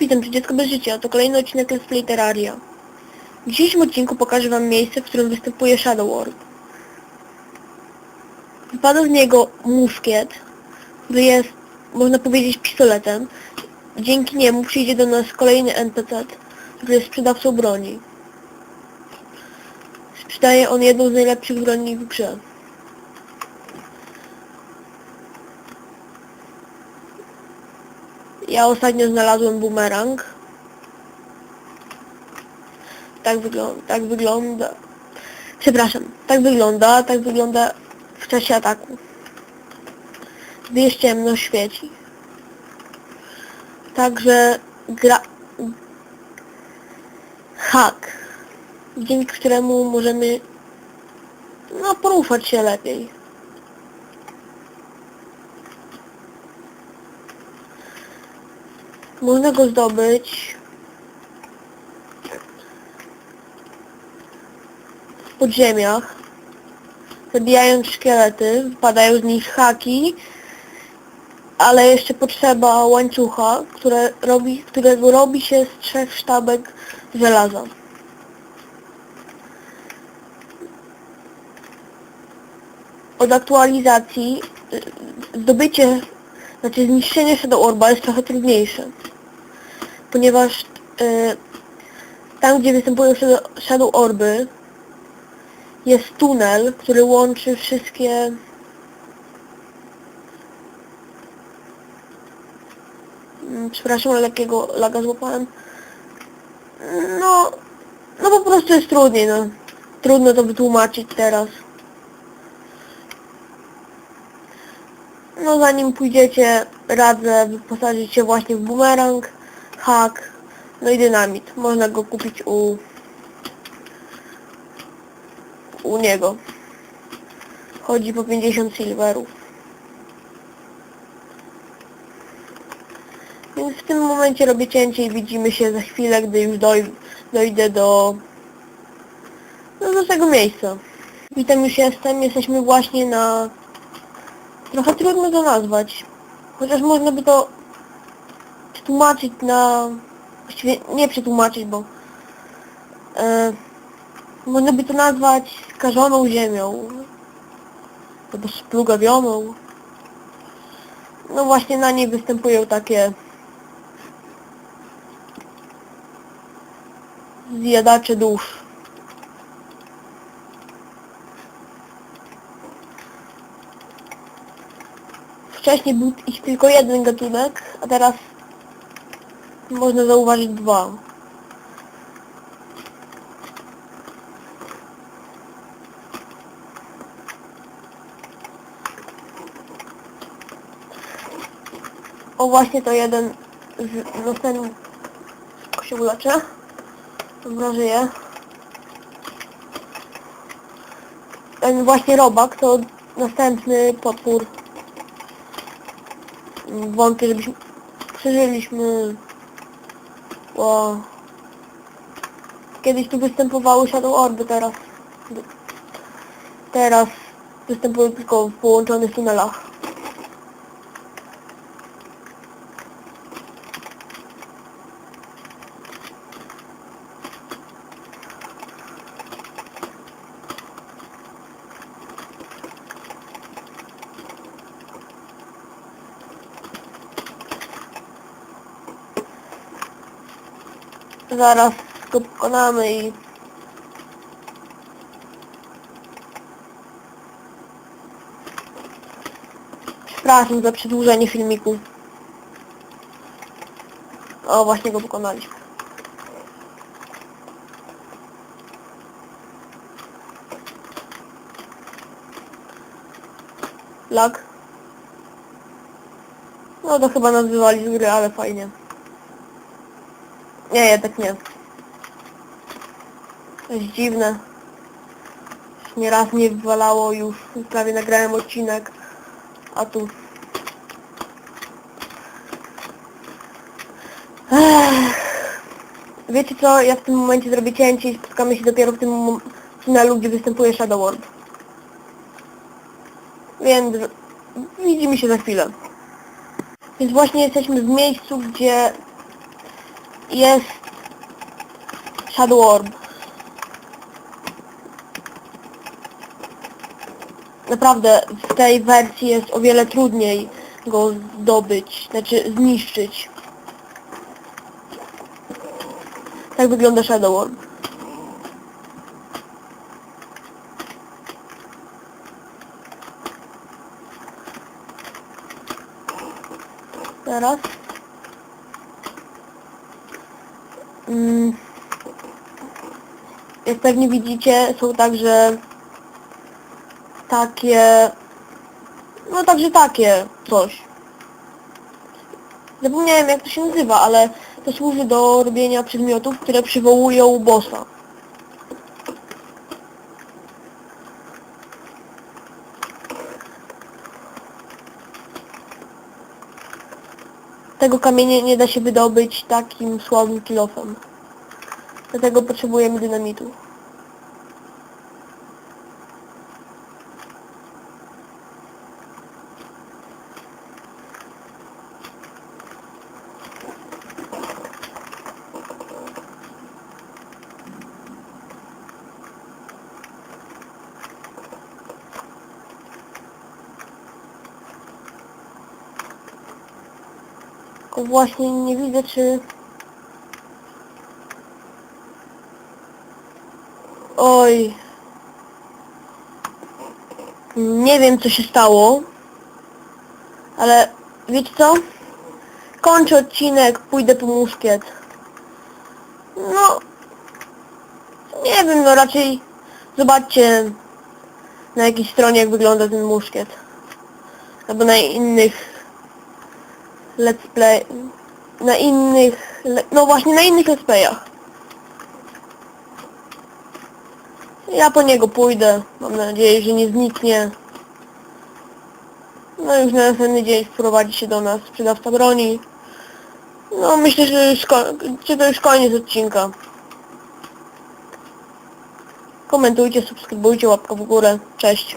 Witam, to Dziecko bez życia. To kolejny odcinek Let's Play Terraria. W dzisiejszym odcinku pokażę Wam miejsce, w którym występuje Shadow World. Wypada z niego muszkiet, który jest, można powiedzieć, pistoletem. Dzięki niemu przyjdzie do nas kolejny NPC, który jest sprzedawcą broni. Sprzedaje on jedną z najlepszych broni w grze. Ja ostatnio znalazłem bumerang. Tak wygląda, tak wygląda. Przepraszam, tak wygląda, tak wygląda w czasie ataku. Gdy jest ciemno, świeci. Także gra... Hak, dzięki któremu możemy no, poruszać się lepiej. Można go zdobyć. W podziemiach, zabijając szkielety, wypadają z nich haki, ale jeszcze potrzeba łańcucha, które robi, którego robi się z trzech sztabek żelaza. Od aktualizacji y, zdobycie, znaczy zniszczenie Shadow Orba jest trochę trudniejsze, ponieważ y, tam gdzie występują Shadow Orby jest tunel, który łączy wszystkie Mm, Przepraszam, ale lekkiego laga złapałem. No, no po prostu jest trudniej, no. Trudno to wytłumaczyć teraz. No zanim pójdziecie, radzę wyposażyć się właśnie w bumerang, hak, no i dynamit. Można go kupić u u niego. Chodzi po 50 silverów. Więc w tym momencie robię cięcie i widzimy się za chwilę, gdy już doj dojdę do, no, do tego miejsca. Witam, już jestem. Jesteśmy właśnie na... Trochę trudno to nazwać. Chociaż można by to przetłumaczyć na... Właściwie nie przetłumaczyć, bo... E, można by to nazwać skażoną ziemią. Albo splugawioną. No właśnie na niej występują takie zjadacze dusz. Wcześniej był ich tylko jeden gatunek, a teraz można zauważyć dwa. O właśnie to jeden z następnych się uleczę. Dobra, żyje. Ten właśnie robak to następny potwór. Wątpię, żebyśmy przeżyliśmy. Wow. Kiedyś tu występowały Shadow Orby, teraz teraz występują tylko w połączonych tunelach. Zaraz go pokonamy i... Przepraszam za przedłużenie filmiku. O, właśnie go pokonaliśmy. Lag. No to chyba nas wywali z gry, ale fajnie. Nie, jednak nie. To jest dziwne. Nieraz mnie wywalało już, prawie nagrałem odcinek, a tu... Ech. Wiecie co, ja w tym momencie zrobię cięcie i spotkamy się dopiero w tym tunelu, gdzie występuje Shadow World. Więc widzimy się za chwilę. Więc właśnie jesteśmy w miejscu, gdzie jest Shadow Orb. Naprawdę w tej wersji jest o wiele trudniej go zdobyć, znaczy zniszczyć. Tak wygląda Shadow Orb. Teraz. Jak pewnie widzicie, są także takie, no także takie coś. Zapomniałem jak to się nazywa, ale to służy do robienia przedmiotów, które przywołują bossa. Tego kamienia nie da się wydobyć takim słabym kilofem. Dlatego potrzebujemy dynamitu. Właśnie nie widzę czy... Oj. Nie wiem co się stało. Ale wiecie co? Kończę odcinek, pójdę po muszkiet. No... Nie wiem, no raczej zobaczcie na jakiej stronie jak wygląda ten muszkiet. Albo na innych let's play, na innych, no właśnie na innych let's playach. Ja po niego pójdę, mam nadzieję, że nie zniknie. No już na następny dzień wprowadzi się do nas sprzedawca broni. No myślę, że już, to już koniec odcinka. Komentujcie, subskrybujcie, łapka w górę. Cześć.